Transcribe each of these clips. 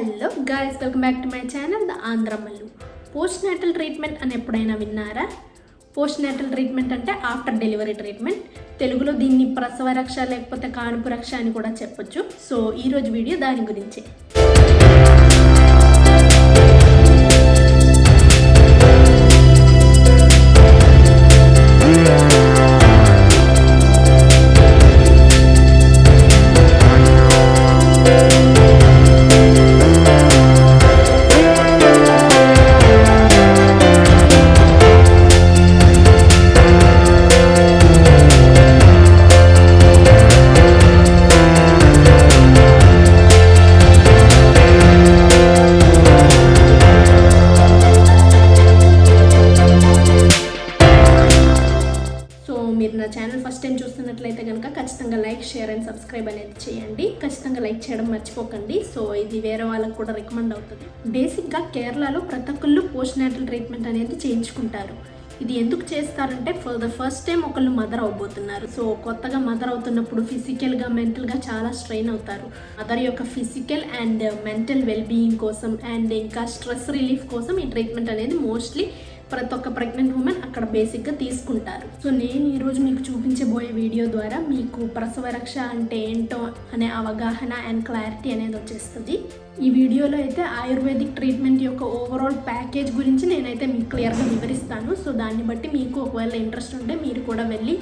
Hello guys welcome back to my channel the Andhramallu postnatal treatment అని ఎప్పుడైనా విన్నారా? Postnatal treatment అంటే after delivery treatment తెలుగులో దీన్ని ప్రసవ రక్ష లేకపోతే కానుపు రక్ష అని కూడా చెప్పొచ్చు. సో ఈరోజు వీడియో దాని గురించే. లైక్ చేయడం మర్చిపోకండి. సో ఇది వేరే వాళ్ళకు కూడా రికమెండ్ అవుతుంది. బేసిక్గా కేరళలో ప్రతి ఒక్కళ్ళు పోస్ట్ నాటల్ ట్రీట్మెంట్ అనేది చేయించుకుంటారు. ఇది ఎందుకు చేస్తారంటే ఫర్ ద ఫస్ట్ టైం ఒకళ్ళు మదర్ అవబోతున్నారు సో కొత్తగా మదర్ అవుతున్నప్పుడు ఫిజికల్గా మెంటల్గా చాలా స్ట్రెయిన్ అవుతారు. మదర్ యొక్క ఫిజికల్ అండ్ మెంటల్ వెల్బీయింగ్ కోసం అండ్ ఇంకా స్ట్రెస్ రిలీఫ్ కోసం ఈ ట్రీట్మెంట్ అనేది మోస్ట్లీ ప్రతి ఒక్క ప్రెగ్నెంట్ ఉమెన్ అక్కడ బేసిక్గా తీసుకుంటారు. సో నేను ఈరోజు మీకు చూపించబోయే వీడియో ద్వారా మీకు ప్రసవ రక్ష అంటే ఏంటో అనే అవగాహన అండ్ క్లారిటీ అనేది వచ్చేస్తుంది. ఈ వీడియోలో అయితే ఆయుర్వేదిక్ ట్రీట్మెంట్ యొక్క ఓవరాల్ ప్యాకేజ్ గురించి నేనైతే మీకు క్లియర్గా వివరిస్తాను. సో దాన్ని బట్టి మీకు ఒకవేళ ఇంట్రెస్ట్ ఉంటే మీరు కూడా వెళ్ళి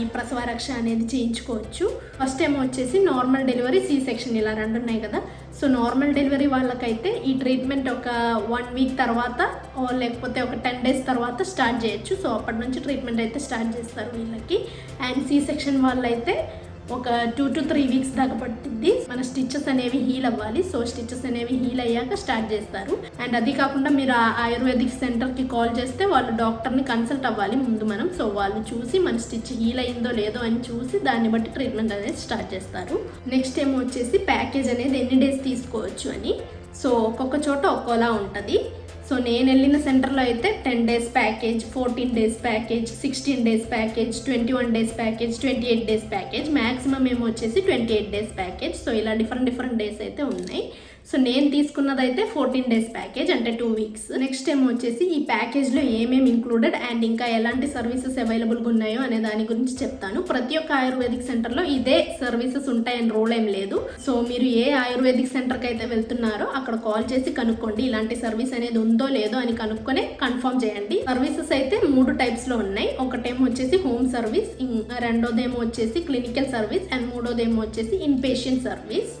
ఈ ప్రసవ రక్ష అనేది చేయించుకోవచ్చు. ఫస్ట్ ఏమో వచ్చేసి నార్మల్ డెలివరీ సీ సెక్షన్ ఇలా రెండు ఉన్నాయి కదా. సో నార్మల్ డెలివరీ వాళ్ళకైతే ఈ ట్రీట్మెంట్ ఒక వన్ వీక్ తర్వాత లేకపోతే ఒక టెన్ డేస్ తర్వాత స్టార్ట్ చేయొచ్చు. సో అప్పటి నుంచి ట్రీట్మెంట్ అయితే స్టార్ట్ చేస్తారు వీళ్ళకి. అండ్ సీ సెక్షన్ వాళ్ళైతే ఒక టూ టు త్రీ వీక్స్ దాకా పట్టింది మన స్టిచెస్ అనేవి హీల్ అవ్వాలి. సో స్టిచెస్ అనేవి హీల్ అయ్యాక స్టార్ట్ చేస్తారు. అండ్ అది కాకుండా మీరు ఆయుర్వేదిక్ సెంటర్కి కాల్ చేస్తే వాళ్ళు డాక్టర్ని కన్సల్ట్ అవ్వాలి ముందు మనం. సో వాళ్ళు చూసి మన స్టిచ్ హీల్ అయిందో లేదో అని చూసి దాన్ని బట్టి ట్రీట్మెంట్ అనేది స్టార్ట్ చేస్తారు. నెక్స్ట్ ఏమో వచ్చేసి ప్యాకేజ్ అనేది ఎన్ని డేస్ తీసుకోవచ్చు అని. సో ఒక్కొక్క చోట ఒక్కోలా ఉంటుంది. సో నేను వెళ్ళిన సెంటర్లో అయితే ten days package fourteen days package sixteen days package twenty one days package twenty eight days package maximum ఏమో వచ్చేసి twenty eight days package. So ఇలా డిఫరెంట్ డిఫరెంట్ డేస్ అయితే ఉన్నాయి. సో నేను తీసుకున్నది అయితే ఫోర్టీన్ డేస్ ప్యాకేజ్ అంటే టూ వీక్స్. నెక్స్ట్ ఏమో వచ్చేసి ఈ ప్యాకేజ్లో ఏమేమి ఇంక్లూడెడ్ అండ్ ఇంకా ఎలాంటి సర్వీసెస్ అవైలబుల్గా ఉన్నాయో అనే దాని గురించి చెప్తాను. ప్రతి ఒక్క ఆయుర్వేదిక్ సెంటర్లో ఇదే సర్వీసెస్ ఉంటాయని రూల్ ఏం లేదు. సో మీరు ఏ ఆయుర్వేదిక్ సెంటర్కి అయితే వెళ్తున్నారో అక్కడ కాల్ చేసి కనుక్కోండి. ఇలాంటి సర్వీస్ అనేది ఉంది లేదో అని కనుక్కొని కన్ఫర్మ్ చేయండి. సర్వీసెస్ అయితే మూడు టైప్స్లో ఉన్నాయి. ఒకటేమో వచ్చేసి హోమ్ సర్వీస్ రెండోదేమో వచ్చేసి క్లినికల్ సర్వీస్ అండ్ మూడోదేమో వచ్చేసి ఇన్పేషెంట్ సర్వీస్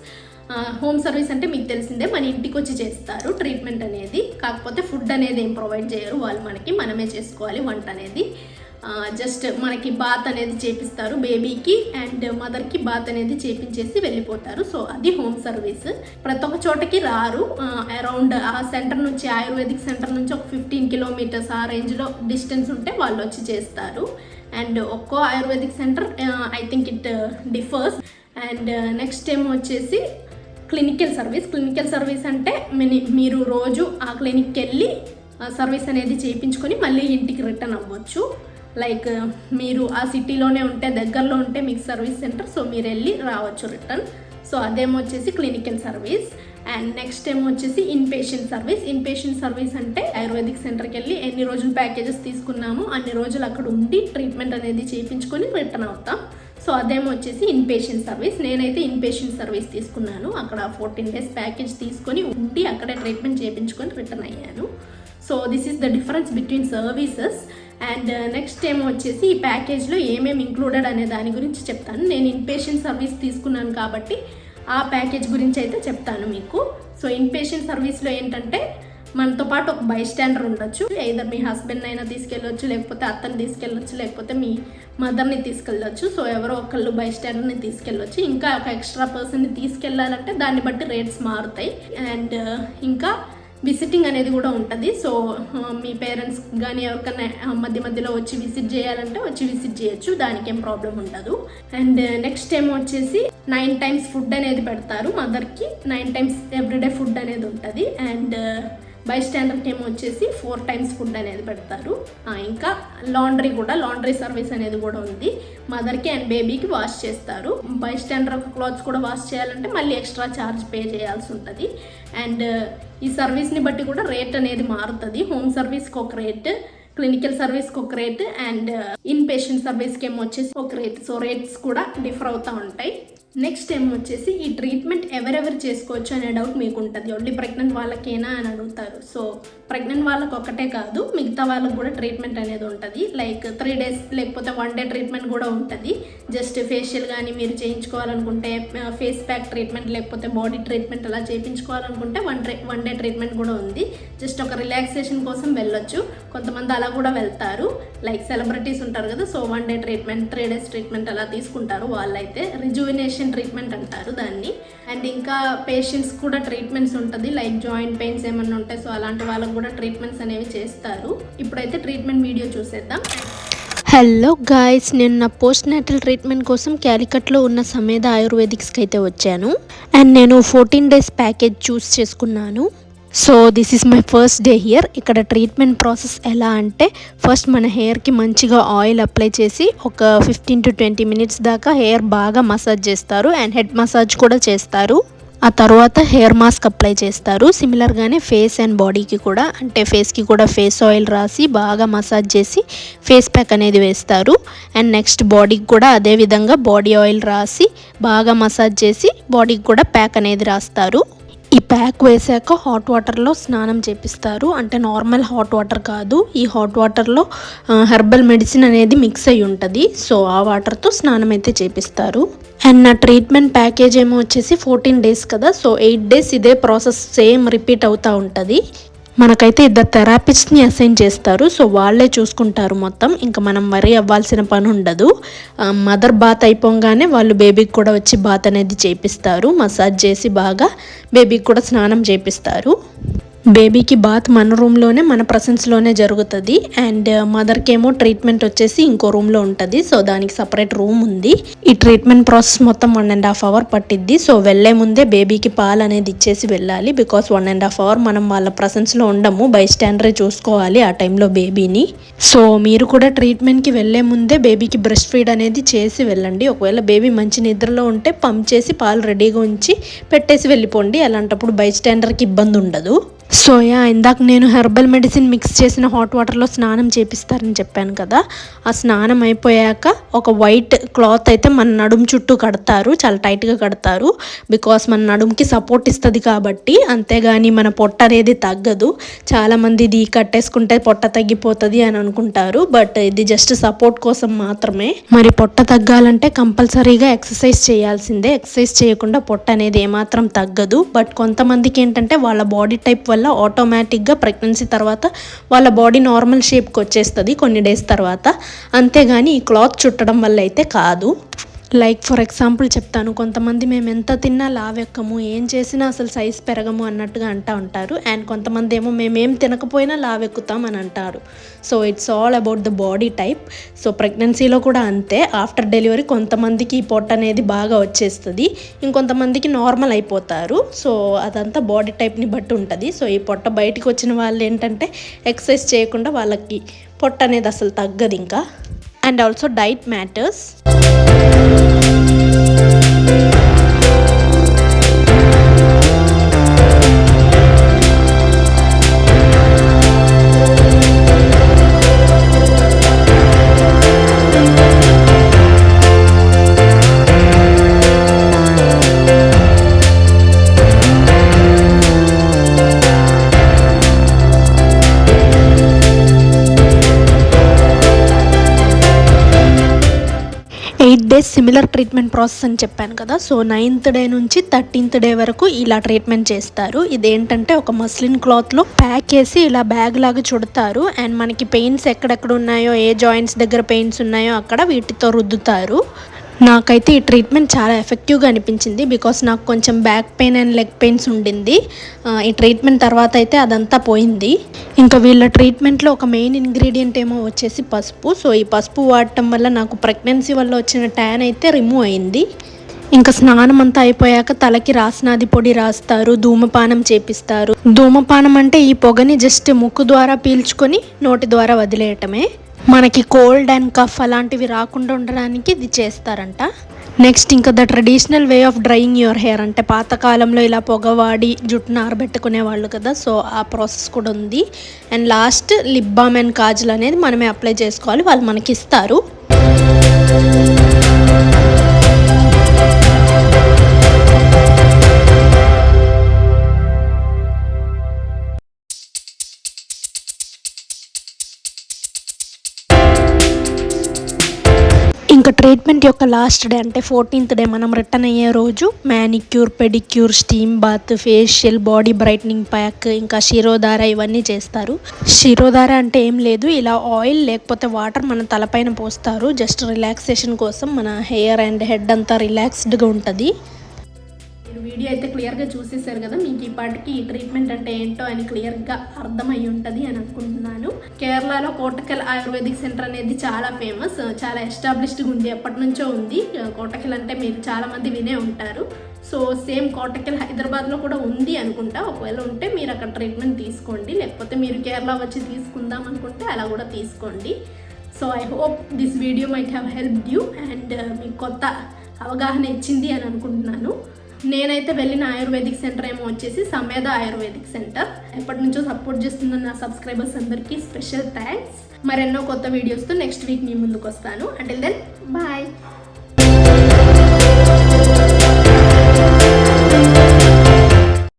హోమ్ సర్వీస్ అంటే మీకు తెలిసిందే మన ఇంటికి వచ్చి చేస్తారు ట్రీట్మెంట్ అనేది. కాకపోతే ఫుడ్ అనేది ఏం ప్రొవైడ్ చేయరు. వాళ్ళు మనకి మనమే చేసుకోవాలి వంట అనేది. జస్ట్ మనకి బాత్ అనేది చేపిస్తారు బేబీకి అండ్ మదర్కి బాత్ అనేది చేపించేసి వెళ్ళిపోతారు. సో అది హోమ్ సర్వీస్ ప్రతి ఒక్క చోటకి రారు. అరౌండ్ ఆ సెంటర్ నుంచి ఆయుర్వేదిక్ సెంటర్ నుంచి ఒక ఫిఫ్టీన్ కిలోమీటర్స్ ఆ రేంజ్లో డిస్టెన్స్ ఉంటే వాళ్ళు వచ్చి చేస్తారు. అండ్ ఒక్కో Ayurvedic centre I think it differs and next ఏమో వచ్చేసి క్లినికల్ సర్వీస్ క్లినికల్ సర్వీస్ అంటే మిని- మీరు రోజు ఆ క్లినిక్కి వెళ్ళి సర్వీస్ అనేది చేయించుకొని మళ్ళీ ఇంటికి రిటర్న్ అవ్వచ్చు. లైక్ uh, మీరు ఆ సిటీలోనే ఉంటే దగ్గరలో ఉంటే మీకు సర్వీస్ సెంటర్ సో మీరు వెళ్ళి రావచ్చు రిటర్న్ సో అదేమో వచ్చేసి క్లినికల్ సర్వీస్ అండ్ నెక్స్ట్ ఏమో వచ్చేసి ఇన్పేషెంట్ సర్వీస్ ఇన్పేషెంట్ సర్వీస్ అంటే ఆయుర్వేదిక్ సెంటర్కి వెళ్ళి ఎన్ని రోజులు ప్యాకేజెస్ తీసుకున్నామో అన్ని రోజులు అక్కడ ఉండి ట్రీట్మెంట్ అనేది చేయించుకొని రిటర్న్ అవుతాం. సో అదేమో వచ్చేసి ఇన్పేషెంట్ సర్వీస్ నేనైతే ఇన్పేషెంట్ సర్వీస్ తీసుకున్నాను. అక్కడ ఫోర్టీన్ డేస్ ప్యాకేజ్ తీసుకొని ఉండి అక్కడే ట్రీట్మెంట్ చేయించుకొని రిటర్న్ అయ్యాను. So this is the difference between services and next uh, ఏమో వచ్చేసి ఈ ప్యాకేజ్లో ఏమేమి ఇంక్లూడెడ్ అనే దాని గురించి చెప్తాను. నేను ఇన్పేషెంట్ సర్వీస్ తీసుకున్నాను కాబట్టి ఆ ప్యాకేజ్ గురించి అయితే చెప్తాను మీకు. సో ఇన్పేషెంట్ సర్వీస్లో ఏంటంటే మనతో పాటు ఒక బై స్టాండర్ ఉండొచ్చు. Either మీ హస్బెండ్ అయినా తీసుకెళ్ళొచ్చు లేకపోతే అత్తని తీసుకెళ్ళొచ్చు లేకపోతే మీ మదర్ని తీసుకెళ్ళొచ్చు. సో ఎవరో ఒకళ్ళు బై స్టాండర్ని తీసుకెళ్ళొచ్చు. ఇంకా ఒక ఎక్స్ట్రా పర్సన్ని తీసుకెళ్ళాలంటే దాన్ని బట్టి రేట్స్ మారుతాయి. అండ్ uh, ఇంకా విజిటింగ్ అనేది కూడా ఉంటుంది. సో మీ పేరెంట్స్ కానీ ఎవరికైనా మధ్య మధ్యలో వచ్చి విజిట్ చేయాలంటే వచ్చి విజిట్ చేయొచ్చు. దానికి ఏం ప్రాబ్లం ఉండదు. అండ్ నెక్స్ట్ ఏమో వచ్చేసి నైన్ టైమ్స్ ఫుడ్ అనేది పెడతారు మదర్కి. నైన్ టైమ్స్ ఎవ్రీడే ఫుడ్ అనేది ఉంటుంది. అండ్ బై స్టాండర్డ్కి ఏమో వచ్చేసి ఫోర్ టైమ్స్ ఫుడ్ అనేది పెడతారు. ఇంకా లాండ్రీ కూడా లాండ్రీ సర్వీస్ అనేది కూడా ఉంది. మదర్కి అండ్ బేబీకి వాష్ చేస్తారు. బై స్టాండర్డ్ క్లాత్స్ కూడా వాష్ చేయాలంటే మళ్ళీ ఎక్స్ట్రా ఛార్జ్ పే చేయాల్సి ఉంటుంది. అండ్ ఈ సర్వీస్ని బట్టి కూడా రేట్ అనేది మారుతుంది. హోమ్ సర్వీస్కి ఒక రేట్ క్లినికల్ సర్వీస్కి ఒక రేట్ అండ్ ఇన్ పేషెంట్ సర్వీస్కి ఏమో వచ్చేసి ఒక రేట్. సో రేట్స్ కూడా డిఫర్ అవుతూ ఉంటాయి. నెక్స్ట్ ఏమో వచ్చేసి ఈ ట్రీట్మెంట్ ఎవరెవరు చేసుకోవచ్చు అనే డౌట్ మీకు ఉంటుంది ఓన్లీ ప్రెగ్నెంట్ వాళ్ళకేనా అని అడుగుతారు. సో ప్రెగ్నెంట్ వాళ్ళకి ఒకటే కాదు మిగతా వాళ్ళకి కూడా ట్రీట్మెంట్ అనేది ఉంటుంది. లైక్ త్రీ డేస్ లేకపోతే వన్ డే ట్రీట్మెంట్ కూడా ఉంటుంది. జస్ట్ ఫేషియల్ కానీ మీరు చేయించుకోవాలనుకుంటే ఫేస్ ప్యాక్ ట్రీట్మెంట్ లేకపోతే బాడీ ట్రీట్మెంట్ అలా చేయించుకోవాలనుకుంటే one day one day treatment కూడా ఉంది. జస్ట్ ఒక రిలాక్సేషన్ కోసం వెళ్ళొచ్చు. కొంతమంది అలా కూడా వెళ్తారు. లైక్ సెలబ్రిటీస్ ఉంటారు కదా so one day treatment three days treatment అలా తీసుకుంటారు. వాళ్ళైతే రిజువినేషన్ ట్రీట్మెంట్ అంటారు దాన్ని. అండ్ ఇంకా పేషెంట్స్ కూడా ట్రీట్మెంట్స్ ఉంటుంది. లైక్ జాయింట్ పెయిన్స్ ఏమన్నా ఉంటాయి సో అలాంటి వాళ్ళకు కూడా ట్రీట్మెంట్స్ అనేవి చేస్తారు. ఇప్పుడైతే ట్రీట్మెంట్ వీడియో చూసేద్దాం. హలో గాయస్ నేను నా పోస్ట్ నేటల్ ట్రీట్మెంట్ కోసం క్యాలికట్లో ఉన్న సమేద ఆయుర్వేదిక్స్కి అయితే వచ్చాను. అండ్ నేను ఫోర్టీన్ డేస్ ప్యాకేజ్ చూస్ చేసుకున్నాను. So this is my first day here ఇక్కడ ట్రీట్మెంట్ ప్రాసెస్ ఎలా అంటే ఫస్ట్ మన హెయిర్కి మంచిగా ఆయిల్ అప్లై చేసి ఒక ఫిఫ్టీన్ టు ట్వంటీ మినిట్స్ దాకా హెయిర్ బాగా మసాజ్ చేస్తారు అండ్ హెడ్ మసాజ్ కూడా చేస్తారు. ఆ తర్వాత హెయిర్ మాస్క్ అప్లై చేస్తారు. సిమిలర్గానే ఫేస్ అండ్ బాడీకి కూడా అంటే ఫేస్కి కూడా ఫేస్ ఆయిల్ రాసి బాగా మసాజ్ చేసి ఫేస్ ప్యాక్ అనేది వేస్తారు. అండ్ నెక్స్ట్ బాడీకి కూడా అదే విధంగా బాడీ ఆయిల్ రాసి బాగా మసాజ్ చేసి బాడీకి కూడా ప్యాక్ అనేది రాస్తారు. ప్యాక్ వేసాక హాట్ వాటర్లో స్నానం చేపిస్తారు. అంటే నార్మల్ హాట్ వాటర్ కాదు. ఈ హాట్ వాటర్లో హెర్బల్ మెడిసిన్ అనేది మిక్స్ అయి ఉంటుంది. సో ఆ వాటర్తో స్నానం అయితే చేపిస్తారు. అండ్ నా ట్రీట్మెంట్ ప్యాకేజ్ ఏమో వచ్చేసి ఫోర్టీన్ డేస్ కదా. సో ఎయిట్ డేస్ ఇదే ప్రాసెస్ సేమ్ రిపీట్ అవుతూ ఉంటుంది. మనకైతే ఇద్దరు థెరపిస్ట్ని అసైన్ చేస్తారు. సో వాళ్ళే చూసుకుంటారు మొత్తం. ఇంకా మనం వరి అవ్వాల్సిన పని ఉండదు. మదర్ బాత్ అయిపోగానే వాళ్ళు బేబీకి కూడా వచ్చి బాత్ అనేది చేపిస్తారు. మసాజ్ చేసి బాగా బేబీకి కూడా స్నానం చేపిస్తారు. బేబీకి బాత్ మన రూమ్లోనే మన ప్రసెన్స్లోనే జరుగుతుంది. అండ్ uh, మదర్కి ఏమో ట్రీట్మెంట్ వచ్చేసి ఇంకో రూమ్లో ఉంటుంది. సో దానికి సపరేట్ రూమ్ ఉంది. ఈ ట్రీట్మెంట్ ప్రాసెస్ మొత్తం వన్ అండ్ హాఫ్ అవర్ పట్టిద్ది. సో వెళ్ళే ముందే బేబీకి పాలు అనేది ఇచ్చేసి వెళ్ళాలి. Because one and half hour మనం వాళ్ళ ప్రసెన్స్లో ఉండము. బై స్టాండరే చూసుకోవాలి ఆ టైంలో బేబీని. సో మీరు కూడా ట్రీట్మెంట్కి వెళ్ళే ముందే బేబీకి బ్రెస్ట్ ఫీడ్ అనేది చేసి వెళ్ళండి. ఒకవేళ బేబీ మంచి నిద్రలో ఉంటే పంప్ చేసి పాలు రెడీగా ఉంచి పెట్టేసి వెళ్ళిపోండి. అలాంటప్పుడు బై స్టాండర్కి ఇబ్బంది ఉండదు సోయా ఇందాక నేను హెర్బల్ మెడిసిన్ మిక్స్ చేసిన హాట్ వాటర్లో స్నానం చేపిస్తారని చెప్పాను కదా ఆ స్నానం అయిపోయాక ఒక వైట్ క్లాత్ అయితే మన నడుము చుట్టూ కడతారు చాలా టైట్గా కడతారు బికాస్ మన నడుముకి సపోర్ట్ ఇస్తుంది కాబట్టి అంతేగాని మన పొట్ట అనేది తగ్గదు. చాలామంది ఇది కట్టేసుకుంటే పొట్ట తగ్గిపోతుంది అని అనుకుంటారు బట్ ఇది జస్ట్ సపోర్ట్ కోసం మాత్రమే. మరి పొట్ట తగ్గాలంటే కంపల్సరీగా ఎక్సర్సైజ్ చేయాల్సిందే ఎక్సర్సైజ్ చేయకుండా పొట్ట అనేది ఏమాత్రం తగ్గదు బట్ కొంతమందికి ఏంటంటే వాళ్ళ బాడీ టైప్ వల్ల ఆటోమేటిక్గా ప్రెగ్నెన్సీ తర్వాత వాళ్ళ బాడీ నార్మల్ షేప్కి వచ్చేస్తుంది కొన్ని డేస్ తర్వాత. అంతేగాని ఈ క్లాత్ చుట్టడం వల్ల అయితే కాదు. లైక్ ఫర్ ఎగ్జాంపుల్ చెప్తాను. కొంతమంది మేము ఎంత తిన్నా లావెక్కము ఏం చేసినా అసలు సైజ్ పెరగము అన్నట్టుగా అంటూ ఉంటారు. అండ్ కొంతమంది ఏమో మేమేం తినకపోయినా లావెక్కుతాం అని అంటారు. So it's all about the body type so ప్రెగ్నెన్సీలో కూడా అంతే. ఆఫ్టర్ డెలివరీ కొంతమందికి ఈ పొట్ట అనేది బాగా వచ్చేస్తుంది. ఇంకొంతమందికి నార్మల్ అయిపోతారు. సో అదంతా బాడీ టైప్ని బట్టి ఉంటుంది. సో ఈ పొట్ట బయటికి వచ్చిన వాళ్ళు ఏంటంటే ఎక్సర్సైజ్ చేయకుండా వాళ్ళకి పొట్ట అనేది అసలు తగ్గదు ఇంకా. And also diet matters thank you similar treatment process అని చెప్పాను కదా. సో నైన్త్ డే నుంచి థర్టీన్త్ డే వరకు ఇలా ట్రీట్మెంట్ చేస్తారు. ఇదేంటంటే ఒక మస్లిన్ క్లాత్లో ప్యాక్ చేసి ఇలా బ్యాగ్ లాగా చుడతారు. అండ్ మనకి పెయిన్స్ ఎక్కడెక్కడ ఉన్నాయో ఏ జాయింట్స్ దగ్గర పెయిన్స్ ఉన్నాయో అక్కడ వీటితో రుద్దుతారు. నాకైతే ఈ ట్రీట్మెంట్ చాలా ఎఫెక్టివ్గా అనిపించింది బికాస్ నాకు కొంచెం back pain and leg pains ఉండింది. ఈ ట్రీట్మెంట్ తర్వాత అయితే అదంతా పోయింది. ఇంకా వీళ్ళ ట్రీట్మెంట్లో ఒక మెయిన్ ఇంగ్రీడియంట్ ఏమో వచ్చేసి పసుపు. సో ఈ పసుపు వాడటం వల్ల నాకు ప్రెగ్నెన్సీ వల్ల వచ్చిన ట్యాన్ అయితే రిమూవ్ అయింది. ఇంకా స్నానం అంతా అయిపోయాక తలకి రాసినాది పొడి రాస్తారు ధూమపానం చేపిస్తారు. ధూమపానం అంటే ఈ పొగని జస్ట్ ముక్కు ద్వారా పీల్చుకొని నోటి ద్వారా వదిలేయటమే. మనకి కోల్డ్ అండ్ కఫ్ అలాంటివి రాకుండా ఉండడానికి ఇది చేస్తారంట. నెక్స్ట్ ఇంకా the traditional way of drying your hair అంటే పాతకాలంలో ఇలా పొగవాడి జుట్టును ఆరబెట్టుకునే వాళ్ళు కదా సో ఆ ప్రాసెస్ కూడా ఉంది. And last lip balm and kajal అనేది మనమే అప్లై చేసుకోవాలి వాళ్ళు మనకి ఇస్తారు. ట్రీట్మెంట్ యొక్క లాస్ట్ డే అంటే ఫోర్టీన్త్ డే మనం రిటర్న్ అయ్యే రోజు manicure pedicure steam bath facial body brightening pack ఇంకా శిరోధార ఇవన్నీ చేస్తారు. శిరోధార అంటే ఏం లేదు ఇలా ఆయిల్ లేకపోతే వాటర్ మన తలపైన పోస్తారు. జస్ట్ రిలాక్సేషన్ కోసం మన హెయిర్ అండ్ హెడ్ అంతా రిలాక్స్డ్గా ఉంటుంది. మీరు వీడియో అయితే క్లియర్గా చూసేసారు కదా మీకు ఈ పాటికి ఈ ట్రీట్మెంట్ అంటే ఏంటో అని క్లియర్గా అర్థమై ఉంటుంది అని అనుకుంటున్నాను. కేరళలో కోటకల్ ఆయుర్వేదిక్ సెంటర్ అనేది చాలా ఫేమస్ చాలా ఎస్టాబ్లిష్డ్గా ఉంది ఎప్పటి నుంచో ఉంది. కోటకల్ అంటే మీరు చాలామంది వినే ఉంటారు. సో సేమ్ కోటకల్ హైదరాబాద్లో కూడా ఉంది అనుకుంటా. ఒకవేళ ఉంటే మీరు అక్కడ ట్రీట్మెంట్ తీసుకోండి. లేకపోతే మీరు కేరళ వచ్చి తీసుకుందాం అనుకుంటే అలా కూడా తీసుకోండి. So I hope this video might have help you and మీకు కొత్త అవగాహన ఇచ్చింది అని అనుకుంటున్నాను. నేనైతే వెళ్ళిన ఆయుర్వేదిక్ సెంటర్ ఏమో వచ్చేసి సమేద ఆయుర్వేదిక్ సెంటర్. ఎప్పటి నుంచో సపోర్ట్ చేస్తున్న నా సబ్స్క్రైబర్స్ అందరికీ స్పెషల్ థ్యాంక్స్. మరెన్నో కొత్త వీడియోస్తో నెక్స్ట్ వీక్ మీ ముందుకు వస్తాను అంటిల్ దెన్ బాయ్